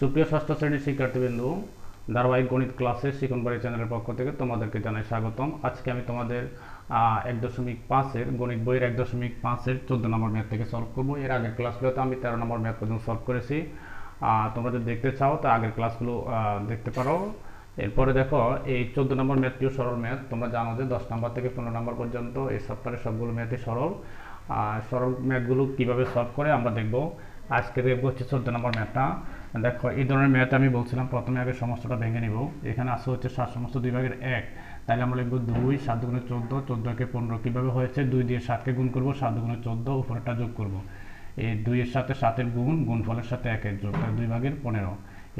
সুপ্রিয় ষষ্ঠ শ্রেণির শিক্ষার্থীবৃন্দু, ধারাবাহিক গণিত ক্লাসে শিকনবাড়ি চ্যানেলের পক্ষ থেকে তোমাদেরকে জানাই স্বাগতম। আজকে আমি তোমাদের এক দশমিক পাঁচের, গণিত বইয়ের এক দশমিক পাঁচের চোদ্দ নম্বর ম্যাথ থেকে সলভ করব। এর আগের ক্লাসগুলোতে আমি তেরো নম্বর ম্যাথ পর্যন্ত সলভ করেছি। তোমরা যদি দেখতে চাও, তা আগের ক্লাসগুলো দেখতে পারো। এরপরে দেখো, এই চোদ্দ নম্বর ম্যাথটিও সরল ম্যাথ, তোমরা জানো যে দশ নম্বর থেকে পনেরো নম্বর পর্যন্ত এই সপ্তাহের সবগুলো ম্যাথই সরল। সরল ম্যাথগুলো কীভাবে সলভ করে আমরা দেখব। আজকে দেখব হচ্ছে চোদ্দ নম্বর ম্যাথটা। দেখো, এই ধরনের ম্যাথ আমি বলছিলাম, প্রথমে আগে সমস্তটা ভেঙে নিব। এখানে আসে হচ্ছে সাত, সমস্ত দুই ভাগের এক। তাহলে আমরা লিখব দুই, সাত দুগুণে চোদ্দ চোদ্দ একে পনেরো কীভাবে হয়েছে? দুই দিয়ে সাতকে গুণ করব, সাত দুগুণে চোদ্দ উপরেটা যোগ করব। এই দুইয়ের সাথে সাতের গুণ, গুণফলের সাথে একের যোগ, তাহলে দুই ভাগের পনেরো।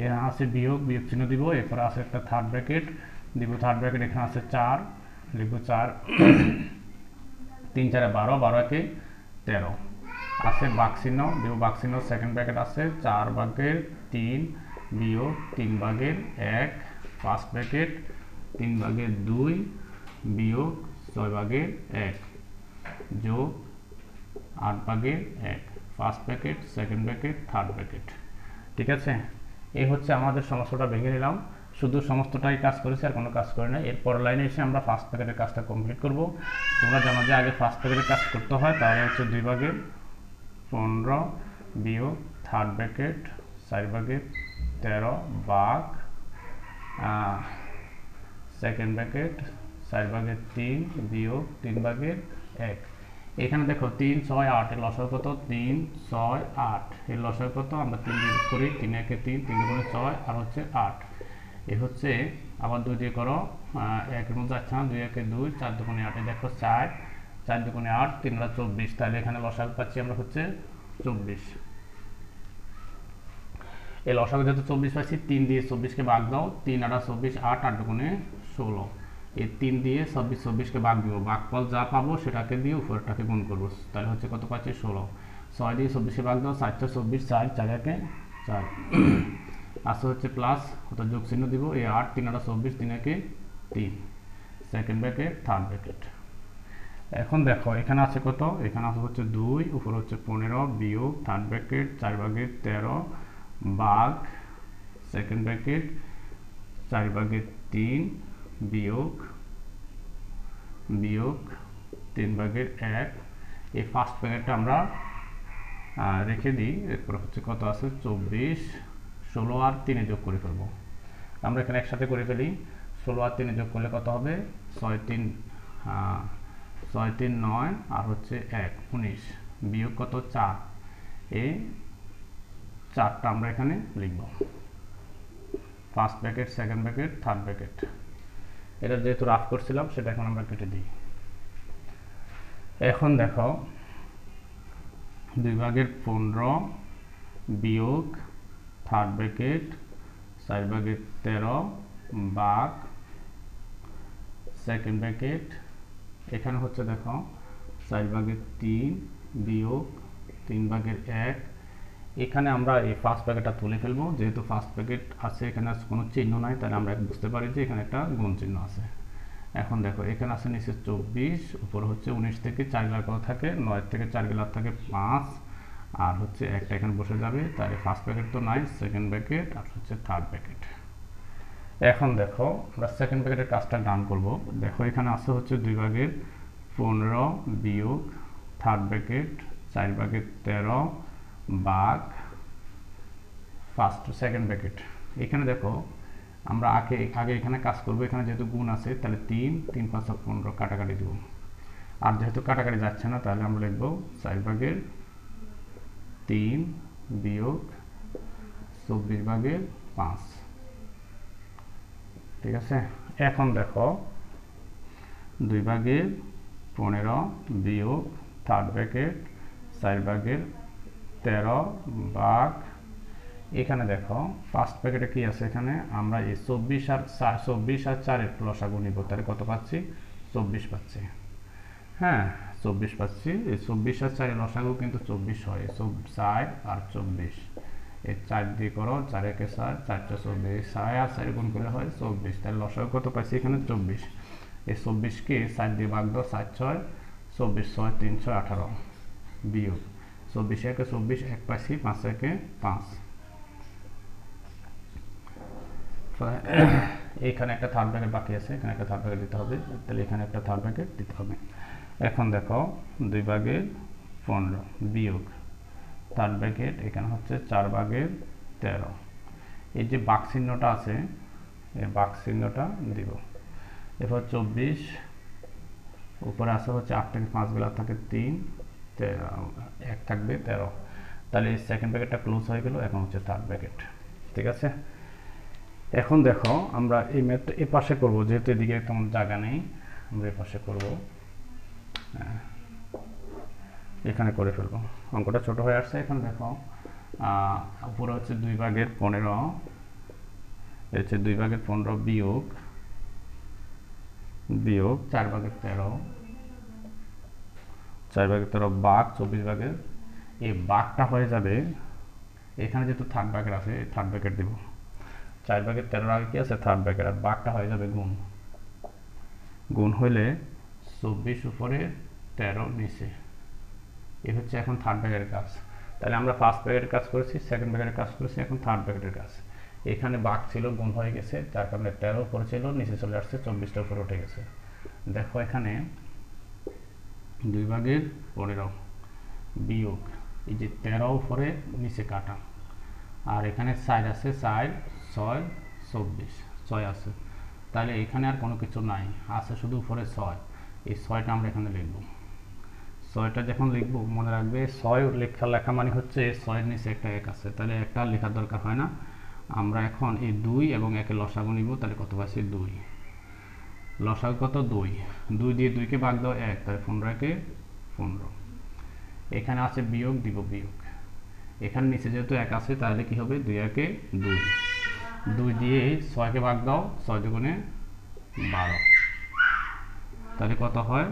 এর আছে বিয়োগ বিয়োগ চিহ্ন দিব, এরপরে আছে একটা থার্ড ব্র্যাকেট দিব থার্ড ব্র্যাকেট এখানে আছে চার, লিখব চার, তিন চারে বারো বারো একে তেরো। আছে বাক্সিন্ন দিব বাক্সিন্ন সেকেন্ড ব্র্যাকেট আছে, চার ভাগের তিন, বিয়োগ তিন ভাগের এক ফার্স্ট ব্র্যাকেট তিন ভাগের দুই, বিয়োগ ছয় ভাগের এক, যোগ আট ভাগের এক first bracket second bracket third bracket ঠিক আছে? এই হচ্ছে আমাদের সমস্যাটা ভেঙে নিলাম। শুধু সমস্তটাই কাজ করেছি, আর কোনো কাজ করে না এরপর লাইনে এসে আমরা ফার্স্ট প্যাকেটের কাজটা কমপ্লিট করব। তোমরা জানো যে আগে ফার্স্ট প্যাকেটের কাজ করতে হয়, তাহলে হচ্ছে দুই ভাগের পনেরো বিয়োগ থার্ড ব্র্যাকেট চার ভাগের তেরো বাঘ সেকেন্ড ব্র্যাকেট চার ভাগের তিন বিয়োগ তিন ভাগের এক। এখানে দেখো তিন, ছয়, আট এর লসাগু কত? তিন, ছয়, আট। এর লসাগু কত? আমরা তিন দিয়ে করি, তিন, একে তিন তিন দুগুণে ছয়, আর হচ্ছে আট। এ হচ্ছে আবার দুই দিয়ে করো একের মধ্যে যাচ্ছে না, দুই, একে দুই, চার দুগুণে আটে। দেখো চার চার দুগুণে আট, তিন আট চব্বিশ। তাহলে এখানে লসাগু পাচ্ছি আমরা হচ্ছে চব্বিশ। এই লসাগু যেহেতু চব্বিশ পাচ্ছি, তিন দিয়ে চব্বিশকে ভাগ দাও, তিন আটা চব্বিশ, আট আট দুগুণে ষোলো। এই তিন দিয়ে চব্বিশ চব্বিশকে ভাগ দিব ভাগফল যা পাবো সেটাকে দিয়ে উপরেরটাকে গুণ করব। তাহলে হচ্ছে কত পাচ্ছি? ষোলো। ছয় দিয়ে চব্বিশে ভাগ দাও, চারটা চব্বিশ, চার চার একে চার। আসতে হচ্ছে প্লাস, কত যোগ চিহ্ন দিব? এই আট, তিন আটা চব্বিশ, তিন একে তিন। Second bracket, third bracket. এখন দেখো, এখানে আছে কত? এখানে আছে হচ্ছে দুই, উপর হচ্ছে পনেরো, বিয়োগ থার্ড ব্র্যাকেট চার ভাগের তেরো বাঘ সেকেন্ড ব্র্যাকেট চার ভাগের তিন, বিয়োগ বিয়োগ, তিন ভাগের এক। এই ফার্স্ট প্যাকেটটা আমরা রেখে দিই। এরপর হচ্ছে কত আছে? চব্বিশ, ষোলো আর তিনে যোগ করে ফেলব। আমরা এখানে একসাথে করে ফেলি। ষোলো আর তিনে যোগ করলে কত হবে? ছয় তিন ছয় তিন নয় আর হচ্ছে এক, উনিশ। বিয়োগ কত? চার। এই চারটা আমরা এখানে লিখব। First bracket, second bracket, third bracket. এটা যেহেতু রাফ করছিলাম, সেটা এখন আমরা কেটে দিই। এখন দেখো, দুই ভাগের পনেরো বিয়োগ থার্ড ব্র্যাকেট, চার ভাগের তেরো বাঘ সেকেন্ড ব্র্যাকেট এখানে হচ্ছে দেখো, চার ভাগের তিন বিয়োগ তিন ভাগের এক। এখানে আমরা এই ফার্স্ট প্যাকেটটা তুলে ফেলব। যেহেতু ফার্স্ট প্যাকেট আছে, এখানে কোনো চিহ্ন নাই, তাহলে আমরা বুঝতে পারি যে এখানে একটা গুণ চিহ্ন আছে। এখন দেখো, এখানে আছে নিচে চব্বিশ, উপর হচ্ছে উনিশ থেকে চার গেলার কত থাকে, নয় থেকে চার গেলার থাকে পাঁচ, আর হচ্ছে একটা এখানে বসে যাবে, তাহলে ফার্স্ট প্যাকেট তো নাই সেকেন্ড প্যাকেট আর হচ্ছে থার্ড প্যাকেট এখন দেখো, আমরা সেকেন্ড প্যাকেটের কাজটা ডান করব। দেখো, এখানে আছে হচ্ছে দুই ভাগের পনেরো বিয়োগ থার্ড ব্র্যাকেট চার ভাগের তেরো বাঘ ফার্স্ট সেকেন্ড ব্র্যাকেট এখানে দেখো, আমরা আগে আগে এখানে কাজ করব, এখানে যেহেতু গুণ আছে, তাহলে তিন তিন পাঁচ পনেরো কাটাকাটি দেবো। আর যেহেতু কাটাকাটি যাচ্ছে না, তাহলে আমরা লিখব চার ভাগের তিন বিয়োগ চব্বিশ ভাগের পাঁচ। ঠিক আছে? এখন দেখো, দুই ভাগের পনেরো বিয়োগ থার্ড ব্র্যাকেট চার ভাগের তেরো ভাগ, এখানে দেখো ফার্স্ট প্যাকেটে কি আছে এখানে? আমরা এই চব্বিশ আর চব্বিশ আর চারের লসাগু নিব, তাহলে কত পাচ্ছি? চব্বিশ পাচ্ছি। হ্যাঁ চব্বিশ পাচ্ছি। এই চব্বিশ আর চারের লসাগু কিন্তু চব্বিশ হয়, চব- চার আর চব্বিশ। এই চার দিয়ে করো চার একে চার, চারটা চব্বিশ, চার আর চার গুণ করলে হয় চব্বিশ। তাহলে লসাগু কত পাচ্ছি এখানে? চব্বিশ। এই চব্বিশকে চার দিয়ে ভাগ দাও, চার ছয়, চব্বিশ ছয়, তিন ছয়, আঠারো বিয়োগ। চব্বিশ একে চব্বিশ, এক পাইছি, পাঁচ একে পাঁচ। এইখানে একটা থার্ড ব্র্যাকেট বাকি আছে, এখানে একটা থার্ড ব্র্যাকেট দিতে হবে। তাহলে এখানে একটা থার্ড ব্র্যাকেট দিতে হবে। এখন দেখো, দুই ভাগের পনেরো বিয়োগ। থার্ড ব্র্যাকেট এখানে হচ্ছে চার ভাগের তেরো। এই যে বাক চিহ্নটা আছে, এই বাক চিহ্নটা দিব। এরপর চব্বিশ, উপরে আসে হচ্ছে আট থেকে পাঁচ বেলা থাকে তিন এক থাকবে তেরো। তাহলে এই সেকেন্ড ব্র্যাকেটটা ক্লোজ হয়ে গেল, এখন হচ্ছে থার্ড ব্র্যাকেট ঠিক আছে? এখন দেখো, আমরা এই ম্যাথটা এ পাশে করব, যেহেতু এদিকে তেমন জায়গা নেই, আমরা এ পাশে করব। এখানে করে ফেলব। অঙ্কটা ছোট হয়ে আসছে, এখন দেখো উপরে হচ্ছে দুই ভাগের পনেরো হচ্ছে দুই ভাগের পনেরো বিয়োগ বিয়োগ চার ভাগের তেরো, চার ভাগের তেরো বাঘ, চব্বিশ ভাগের। এই বাঘটা হয়ে যাবে, এখানে যেহেতু থার্ড ব্যাকেট আছে থার্ড ব্যাকেট দিব। চার ভাগের তেরোর আগে কি আছে? থার্ড ব্যাকেট আর বাঘটা হয়ে যাবে গুণ। গুণ হইলে চব্বিশ উপরে তেরো নিচে। এ হচ্ছে এখন থার্ড ব্যাগের কাজ। তাহলে আমরা ফার্স্ট ব্যাকেটের কাজ করেছি সেকেন্ড ব্যাগের কাজ করেছি, এখন থার্ড ব্যাগের কাজ। এখানে বাঘ ছিল গুণ হয়ে গেছে, যার কারণে তেরো উপরে ছিল, নিচে চলে আসছে, চব্বিশটা উপরে উঠে গেছে। দেখো এখানে দুই ভাগের পনেরো বিয়োগ, এই যে তেরো উপরে, নিচে কাটা। আর এখানে সাইড আছে সাইড ছয়, চব্বিশ, ছয় আছে। তাহলে এখানে আর কোনো কিছু নাই, আছে শুধু উপরে ছয়। এই ছয়টা আমরা এখানে লিখব। ছয়টা যখন লিখব, মনে রাখবে ছয় লেখা লেখা মানে হচ্ছে ছয়ের নিচে একটা এক আছে। তাহলে একটা লেখার দরকার হয় না। আমরা এখন এই দুই এবং একে লসাগু নিব, তাহলে কত পাচ্ছি দুই। লসাগু কত? দুই। দুই দিয়ে দুইকে ভাগ দাও, এক। তাহলে পনেরো একে পনেরো। এখানে আছে বিয়োগ, দিব বিয়োগ। এখানে নিচে যেহেতু এক আছে, তাহলে কি হবে? দুই একে দুই। দুই দিয়ে ছয়কে ভাগ দাও, ছয় দুগুণে বারো। তাহলে কত হয়?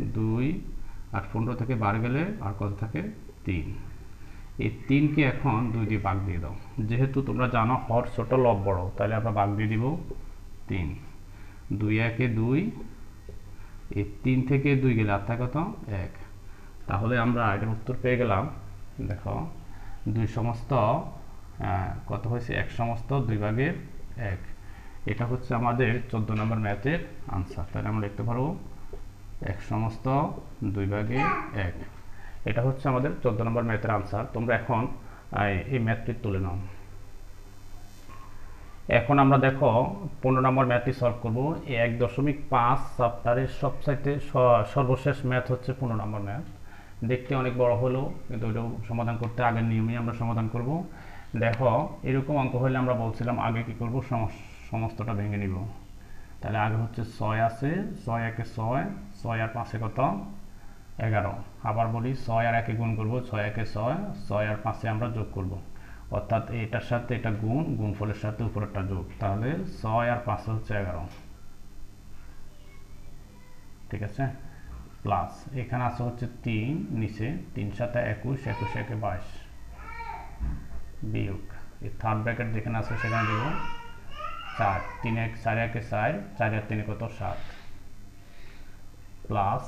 দুই আর পনেরো থেকে বার গেলে আর কত থাকে? তিন। এই তিনকে এখন দুই দিয়ে ভাগ দিয়ে দাও। যেহেতু তোমরা জানো হর ছোট, লব বড়, তাহলে আমরা ভাগ দিয়ে দিব তিন। দুই একে দুই, এই তিন থেকে দুই গেলে আর থাকে কত? এক। তাহলে আমরা এটার উত্তর পেয়ে গেলাম। দেখো, দুই সমস্ত কত হয়েছে? এক সমস্ত, দুই ভাগের এক। এটা হচ্ছে আমাদের চোদ্দ নম্বর ম্যাথের আনসার তাহলে আমরা লিখতে পারব এক সমস্ত দুই ভাগে এক। এটা হচ্ছে আমাদের চোদ্দ নম্বর ম্যাথের আনসার তোমরা এখন এই ম্যাথটি তুলে নাও। এখন আমরা দেখো, পনেরো নম্বর ম্যাথটি সলভ করব। এক দশমিক পাঁচ চ্যাপ্টারের সবচাইতে সর্বশেষ ম্যাথ হচ্ছে পনেরো নম্বর ম্যাথ। দেখতে অনেক বড় হলো, কিন্তু ওইটাও সমাধান করতে আগের নিয়মেই আমরা সমাধান করব। দেখো, এরকম অঙ্ক হলে আমরা বলছিলাম আগে কি করব? সমস- সমস্তটা ভেঙে নিব। তাহলে আগে হচ্ছে ছয় আছে ছয় একে ছয় ছয় আর পাঁচে কত? এগারো। আবার বলি ছয় আর একে গুণ করব ছয় একে ছয় ছয় আর পাঁচে আমরা যোগ করব। অর্থাৎ এটার সাথে এটা গুণ, গুণফলের সাথে উপরেরটা যোগ। তাহলে ছয় আর পাঁচে হচ্ছে এগারো। ঠিক আছে? প্লাস এখানে আছে হচ্ছে তিন, নিচে তিন সাথে একুশ একুশ একে বাইশ। বিয়োগ। এই থার্ড ব্র্যাকেট যেখানে আছে সেখানে দেবো। চার তিন এক, চার একে চার চার আর তিনে কত? সাত। প্লাস,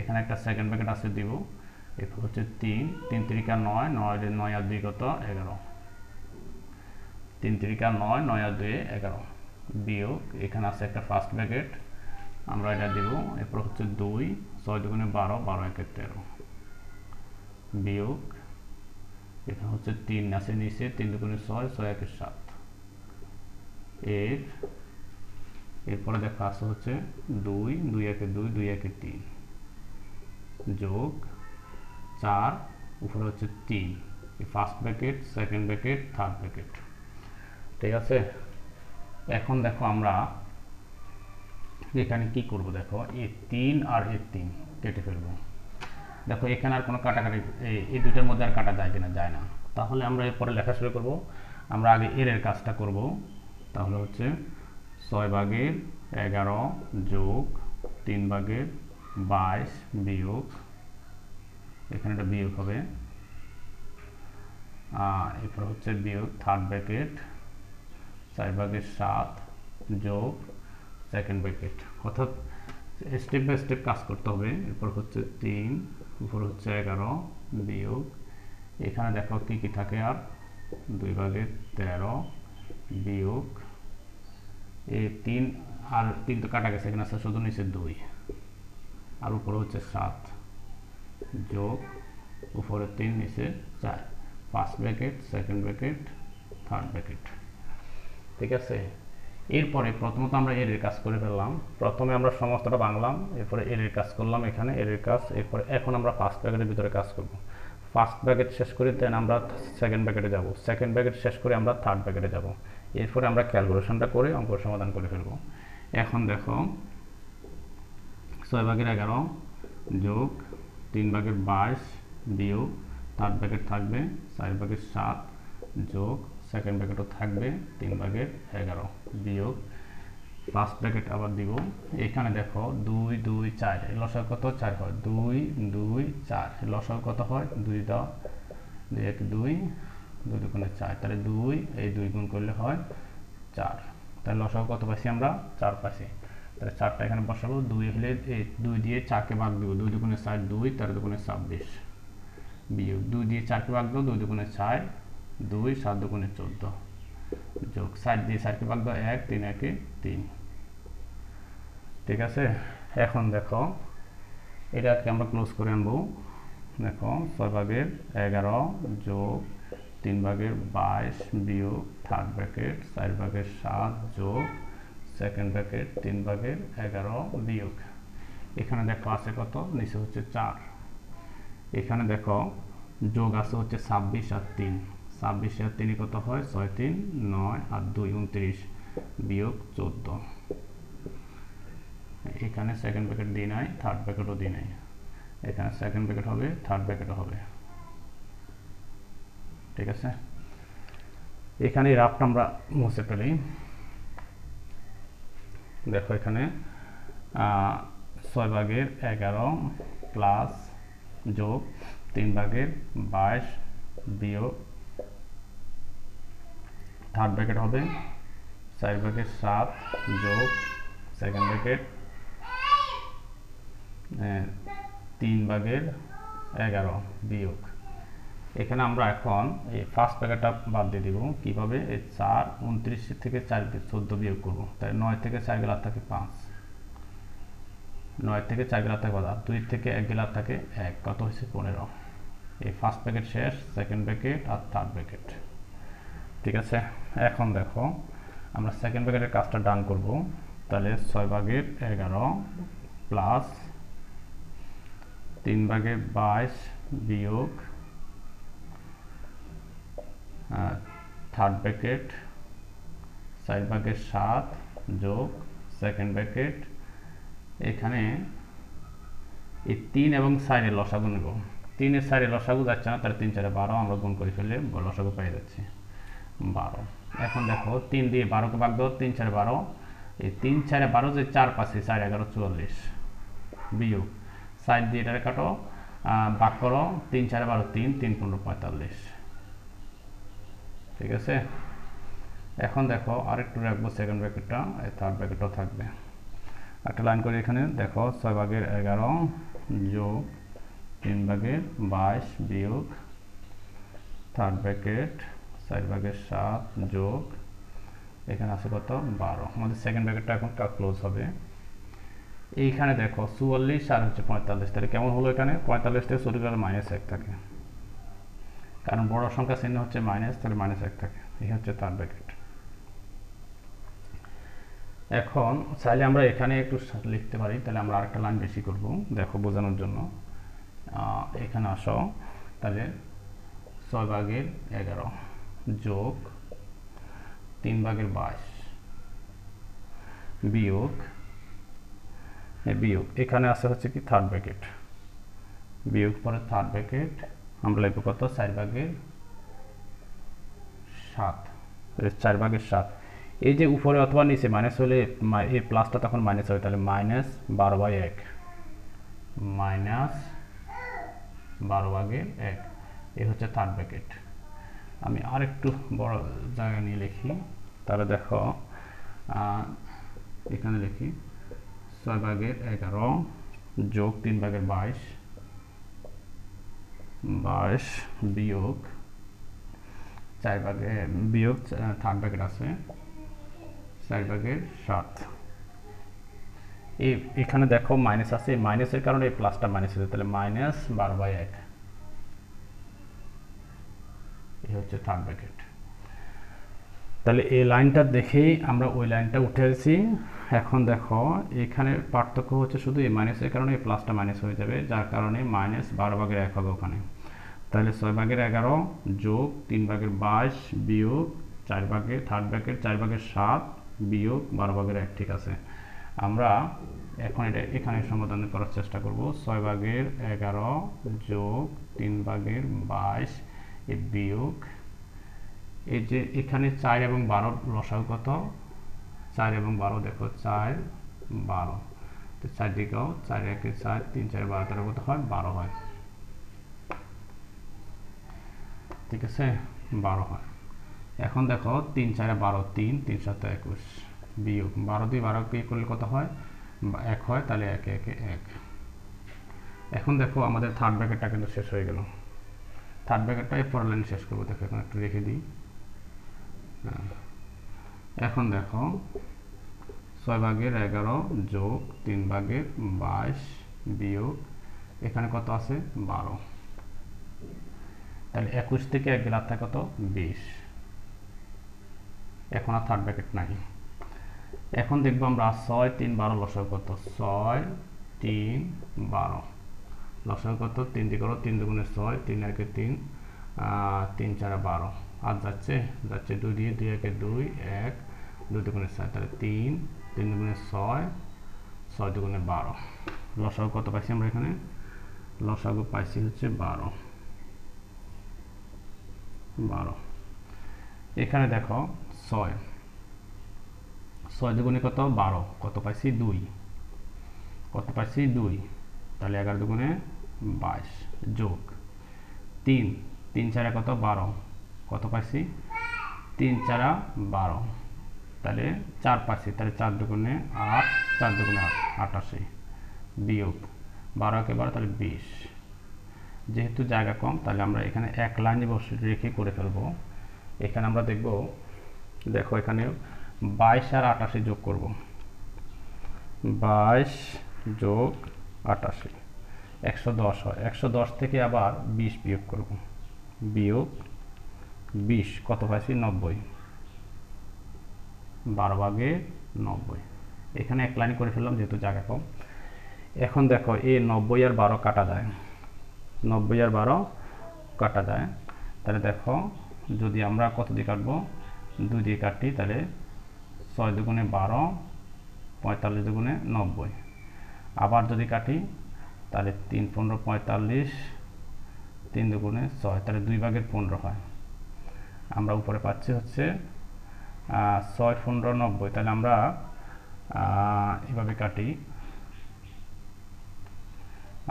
এখানে একটা সেকেন্ড ব্র্যাকেট আছে দিব। এরপর হচ্ছে তিন তিন তিরিকা নয় নয় নয় আর দুই কত? এগারো। তিন তিরিকা নয় নয় আর দুই, এগারো। বিয়োগ, এখানে আছে একটা ফার্স্ট ব্র্যাকেট আমরা এটা দিব। এরপর হচ্ছে দুই, ছয় দুগুণে বারো বারো একে তেরো। বিয়োগ, এখানে হচ্ছে তিন আছে নিচে, তিন দুগুণে ছয় ছয় একে সাত। এর, এরপরে দেখা আছে হচ্ছে দুই দুই একে দুই দুই একে তিন। যোগ চার, উপরে হচ্ছে তিন। First bracket second bracket third bracket ঠিক আছে? এখন দেখো আমরা এখানে কি করব দেখো? এ তিন আর এ তিন কেটে ফেলব। দেখো, এখানে আর কোনো কাটাকাটি, এই- দুইটার মধ্যে আর কাটা যায় কিনা? যায় না। তাহলে আমরা এরপরে লেখা শুরু করব। আমরা আগে এর এর কাজটা করব। তাহলে হচ্ছে ছয় ভাগের এগারো যোগ তিন ভাগের বাইশ বিয়োগ, এখানে একটা বিয়োগ হবে। এরপর হচ্ছে বিয়োগ থার্ড ব্র্যাকেট চার ভাগের সাত যোগ সেকেন্ড ব্র্যাকেট অর্থাৎ স্টেপ বাই স্টেপ কাজ করতে হবে। এরপর হচ্ছে তিন, উপর হচ্ছে এগারো বিয়োগ। এখানে দেখো কি কি থাকে আর? দুই ভাগের তেরো বিয়োগ এই তিন, আর তিন তো কাটা গেছে এখানে আছে শুধু নিচে দুই। আর উপরে হচ্ছে সাত। যোগ উপরে তিন, নিচে চার। First bracket, second bracket, third bracket. ঠিক আছে? এরপরে প্রথমত আমরা এর কাজ করে ফেললাম। প্রথমে আমরা সমস্তটা বাংলাম, এরপরে এর কাজ করলাম এখানে, এর কাজ। এরপরে এখন আমরা ফার্স্ট ব্র্যাকেটের ভিতরে কাজ করব। ফার্স্ট ব্র্যাকেট শেষ করে দেন আমরা সেকেন্ড ব্র্যাকেটে যাব। সেকেন্ড ব্র্যাকেট শেষ করে আমরা থার্ড ব্র্যাকেটে যাব। এরপরে আমরা ক্যালকুলেশনটা করে অঙ্ক সমাধান করে ফেলব। এখন দেখো, ছয় ভাগের এগারো যোগ তিন ভাগের বাইশ বিয়োগ থার্ড ব্র্যাকেট থাকবে, চার ভাগের সাত যোগ সেকেন্ড ব্র্যাকেটও থাকবে, তিন ভাগের এগারো বিয়োগ ফার্স্ট ব্র্যাকেট আবার দিব। এখানে দেখো দুই দুই, চার লসাগ কত? চার হয়। দুই দুই, চার লসাগ কত হয়? দুই দাও। দুই এক, দুই দুই দুগুণে চার, তাহলে দুই, এই দুই গুণ করলে হয় চার। তাহলে লসাগ কত পাইছি আমরা? চার পাইছি। তাহলে চারটা এখানে বসাবো। দুই হলে এই দুই দিয়ে চারকে ভাগ দিব। দুই দুগুণে চার দুই, তেরো দুগুণে ছাব্বিশ বিয়োগ দুই দিয়ে চারকে ভাগ দাও। দুই দুগুণে চার দুই, সাত দুগুণে চোদ্দ যোগ সাত দিয়ে চারকে ভাগ দাও এক, তিন একে তিন। ঠিক আছে? এখন দেখো, এটাকে আমরা ক্লোজ করে আনব। দেখো, ছয় ভাগের এগারো যোগ তিন ভাগের বাইশ বিয়োগ থার্ড ব্র্যাকেট চার ভাগের সাত যোগ সেকেন্ড ব্র্যাকেট তিন ভাগের এগারো বিয়োগ। এখানে দেখো আছে কত? নিচে হচ্ছে চার। এখানে দেখো যোগ আছে হচ্ছে ছাব্বিশ আর তিন। ছাব্বিশ আর তিনই কত হয়? ছয় তিন, নয় আর দুই, উনত্রিশ বিয়োগ চোদ্দ। এখানে সেকেন্ড ব্র্যাকেট দিই নাই থার্ড ব্র্যাকেটও দিই নাই। এখানে সেকেন্ড ব্র্যাকেট হবে থার্ড ব্র্যাকেটও হবে। ঠিক আছে? এখানে রাফটা আমরা মুছে ফেলি। দেখো এখানে ছয় ভাগের এগারো প্লাস যোগ তিন ভাগের বাইশ বিয়োগ, থার্ড ব্র্যাকেট হবে চার ভাগের সাত যোগ সেকেন্ড ব্র্যাকেট তিন ভাগের এগারো বিয়োগ। এখানে আমরা এখন এই ফার্স্ট প্যাকেটটা বাদ দিয়ে দিব। কীভাবে? এই চার, উনত্রিশ থেকে চার চোদ্দ বিয়োগ করব। তাই নয় থেকে চার গেলার থাকে পাঁচ। নয় থেকে চার গেলার থাকে আর দুই থেকে এক গেলার থাকে এক। কত হয়েছে? পনেরো। এই ফার্স্ট প্যাকেট শেষ সেকেন্ড প্যাকেট আর থার্ড প্যাকেট ঠিক আছে? এখন দেখো, আমরা সেকেন্ড প্যাকেটের কাজটা ডান করব। তাহলে ছয় ভাগের এগারো প্লাস তিন ভাগের বাইশ বিয়োগ থার্ড ব্র্যাকেট চার ভাগের সাত যোগ সেকেন্ড ব্র্যাকেট এখানে এই তিন এবং চারের লসাগু নেব। তিনের চারে লসাগু যাচ্ছে না তার তিন চারে বারো, আমরা গুণ করে ফেলে লসাগু পেয়ে যাচ্ছি বারো। এখন দেখো, তিন দিয়ে বারোকে ভাগ দাও, তিন চারে বারো। এই তিন চারে বারো যে চার পাঁচে, চার এগারো চুয়াল্লিশ। বিয়োগ। সাইড দিয়ে এটারে কাটো ভাগ করো, তিন চারে বারো, তিন তিন পনেরো পঁয়তাল্লিশ। ঠিক আছে? এখন দেখো আরেকটু রাখব সেকেন্ড ব্র্যাকেটটা থার্ড ব্র্যাকেটটাও থাকবে। একটা লাইন করে এখানে দেখো ছয় ভাগের এগারো যোগ তিন ভাগের বাইশ বিয়োগ থার্ড ব্র্যাকেট চার ভাগের সাত যোগ এখানে আছে কত? বারো। আমাদের সেকেন্ড ব্র্যাকেটটা এখন ক্লোজ হবে। এইখানে দেখো চুয়াল্লিশ আর হচ্ছে পঁয়তাল্লিশ। তাহলে কেমন হলো এখানে? পঁয়তাল্লিশ থেকে চল্লিশ মাইনাস এক থাকে। কারণ বড় সংখ্যা চিহ্ন হচ্ছে মাইনাস তাহলে মাইনাস এক থাকে। এই হচ্ছে থার্ড ব্র্যাকেট এখন চাইলে আমরা এখানে একটু লিখতে পারি, তাহলে আমরা আরেকটা লাইন বেশি করব, দেখো বোঝানোর জন্য। এখানে আসো, তাহলে ছয় ভাগের এগারো যোগ তিন ভাগের বাইশ বিয়োগ বিয়োগ। এখানে আছে হচ্ছে কি থার্ড ব্র্যাকেট বিয়োগ পরে থার্ড ব্র্যাকেট আমরা লিখব কত? চার ভাগের সাত। চার ভাগের সাত। এই যে উপরে অথবা নিচে মাইনাস হলে এই প্লাসটা তখন মাইনাস হবে। তাহলে মাইনাস বারো বাই এক। মাইনাস বারো ভাগের এক। এই হচ্ছে থার্ড ব্র্যাকেট আমি আরেকটু বড় জায়গা নিয়ে লিখি। তাহলে দেখো এখানে লিখি। ছয় ভাগের এগারো যোগ তিন ভাগের বাইশ। বাইশ বিয়োগ, চার ভাগে, বিয়োগ, থার্ড ব্র্যাকেট আছে, চার ভাগের সাত। এই এখানে দেখো মাইনাস আছে মাইনাসের কারণে এই প্লাসটা মাইনাস হয়েছে তাহলে মাইনাস বারো বাই এক। এই হচ্ছে থার্ড ব্র্যাকেট তাহলে এই লাইনটা দেখেই আমরা ওই লাইনটা উঠে এসেছি। এখন দেখো, এখানে পার্থক্য হচ্ছে শুধু এই মাইনাসের কারণে এই প্লাসটা মাইনাস হয়ে যাবে, যার কারণে মাইনাস বারো ভাগের এক হবে ওখানে। তাহলে ছয় ভাগের এগারো যোগ তিন ভাগের বাইশ বিয়োগ চার ভাগের থার্ড ব্র্যাকেট চার ভাগের সাত বিয়োগ বারো ভাগের এক, ঠিক আছে। আমরা এখন এটা এখানে সমাধান করার চেষ্টা করব। ছয় ভাগের এগারো যোগ তিন ভাগের বাইশ বিয়োগ এই যে এখানে চার এবং বারো লসাও কত চার এবং বারো দেখো, চার, বারো। তো চার দিকেও চার একে চার, তিন, চার, বারো, তেরো কত হয়? বারো হয়। ঠিক আছে? বারো হয়। এখন দেখো, তিন, চারে বারো, তিন তিন, সাত একুশ বিয়োগ। বারো দিয়ে বারো বিয়োগ করলে কত হয়? এক হয়, তাহলে একে একে এক। এখন দেখো, আমাদের থার্ড ব্র্যাকেটটা কিন্তু শেষ হয়ে গেল। থার্ড ব্র্যাকেটটা পরের লাইন শেষ করব। দেখো, এখন একটু রেখে দিই। এখন দেখো, ছয় ভাগের এগারো যোগ তিন ভাগের বাইশ বিয়োগ, এখানে কত আছে? বারো। তাহলে একুশ থেকে এক গেলে থাকে কত? বিশ। এখন আর থার্ড ব্র্যাকেট নাই। এখন দেখব আমরা ছয় তিন বারো লসাগু কত? ছয় তিন বারো। লসাগু কত? তিন দিকে তিন দুগুণে ছয়, তিন একে তিন তিন চারে বারো। আর যাচ্ছে যাচ্ছে দুই দিয়ে দুই একে দুই, এক, দুই দুগুণে ছয় তাহলে তিন তিন দুগুণে ছয় ছয় দুগুণে বারো। লসাগু কত পাইছি আমরা এখানে? লসাগু পাইছি হচ্ছে বারো। বারো। এখানে দেখো ছয়। ছয় দুগুণে কত? বারো। কত পাইছি? দুই। কত পাইছি? দুই। তাহলে এগারো দুগুণে বাইশ যোগ তিন। তিন চারা কত? বারো। কত পাইছি? তিন চারা বারো। তাহলে চার পাইছি, তাহলে চার দুগুণে আট, চার দুগুণে আট, আটাশি বিয়োগ বারো একে বারো তাহলে বিশ। যেহেতু জায়গা কম, তাহলে আমরা এখানে এক লাইনে বসে, রেখে করে ফেলব। এখানে আমরা দেখব, দেখো এখানে বাইশ আর আটাশি যোগ করব। বাইশ যোগ আটাশি, একশো দশ হয়। একশো দশ থেকে আবার বিশ বিয়োগ করব। বিয়োগ বিশ, কত পাইছি? নব্বই। বারো ভাগে নব্বই। এখানে এক লাইন করে ফেললাম, যেহেতু জায়গা কম। এখন দেখো, এ নব্বই আর বারো কাটা যায়। নব্বই আর বারো কাটা যায়। তাহলে দেখো, যদি আমরা কত দিয়ে কাটবো? দুই দিয়ে কাটি, তাহলে ছয় দুগুণে বারো, পঁয়তাল্লিশ দুগুণে নব্বই। আবার যদি কাটি, তাহলে তিন পনেরো পঁয়তাল্লিশ, তিন দুগুণে ছয়, তাহলে দুই ভাগের পনেরো হয়। আমরা উপরে পাচ্ছি হচ্ছে ছয় পনেরো নব্বই। তাহলে আমরা এভাবে কাটি।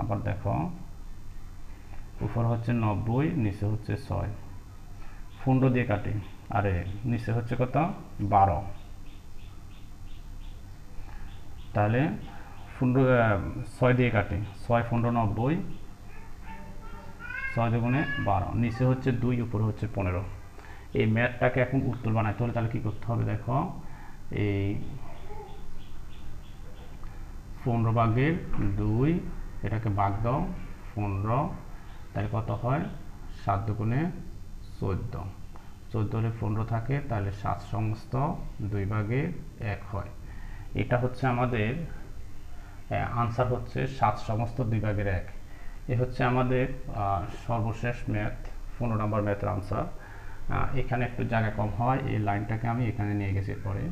আবার দেখো, উপর হচ্ছে নব্বই, নিচে হচ্ছে ছয়। পনেরো দিয়ে কাটি। আরে, নিচে হচ্ছে কত? বারো। তাহলে পনেরো ছয় দিয়ে কাটি। ছয় পনেরো নব্বই, ছয় দুগুণে বারো। নিচে হচ্ছে দুই, উপরে হচ্ছে পনেরো। এই ম্যাথটাকে এখন উত্তর বানাইতে হলে তাহলে কী করতে হবে দেখো? এই পনেরো ভাগের দুই, এটাকে ভাগ দাও, পনেরো। তাহলে কত হয়? সাত দুগুণে চোদ্দ। চোদ্দ হলে পনেরো থাকে, তাহলে সাত সমস্ত দুই ভাগে এক হয়। এটা হচ্ছে আমাদের আনসার হচ্ছে সাত সমস্ত দুই ভাগের এক। এ হচ্ছে আমাদের সর্বশেষ ম্যাথ, পনেরো নম্বর ম্যাথের আনসার এখানে একটু জায়গা কম হয়, এই লাইনটাকে আমি এখানে নিয়ে গেছি পরে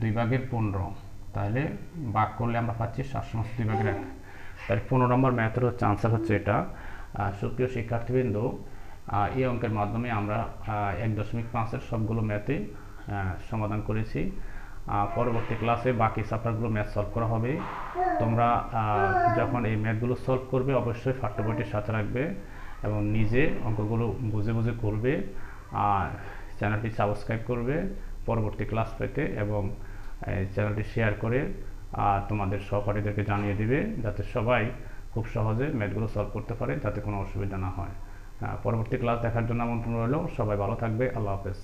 দুই ভাগের পনেরো, তাহলে ভাগ করলে আমরা পাচ্ছি সাত সমস্ত দুই ভাগের এক। তাহলে পনেরো নম্বর ম্যাথের হচ্ছে আনসার হচ্ছে এটা। সুপ্রিয় শিক্ষার্থীবৃন্দ এই অঙ্কের মাধ্যমে আমরা এক দশমিক পাঁচের সবগুলো ম্যাথে সমাধান করেছি। পরবর্তী ক্লাসে বাকি চ্যাপ্টারগুলো ম্যাথ সলভ করা হবে। তোমরা যখন এই ম্যাথগুলো সলভ করবে, অবশ্যই পাঠ্যবইটির সাথে রাখবে। এবং নিজে অঙ্কগুলো বুঝে বুঝে করবে আর চ্যানেলটি সাবস্ক্রাইব করবে পরবর্তী ক্লাস পেতে এবং চ্যানেলটি শেয়ার করে তোমাদের সহপাঠীদেরকে জানিয়ে দিবে যাতে সবাই খুব সহজে ম্যাথগুলো সলভ করতে পারে যাতে কোনো অসুবিধা না হয়। পরবর্তী ক্লাস দেখার জন্য আমন্ত্রণ রইল। সবাই ভালো থাকবে। আল্লাহ হাফেজ।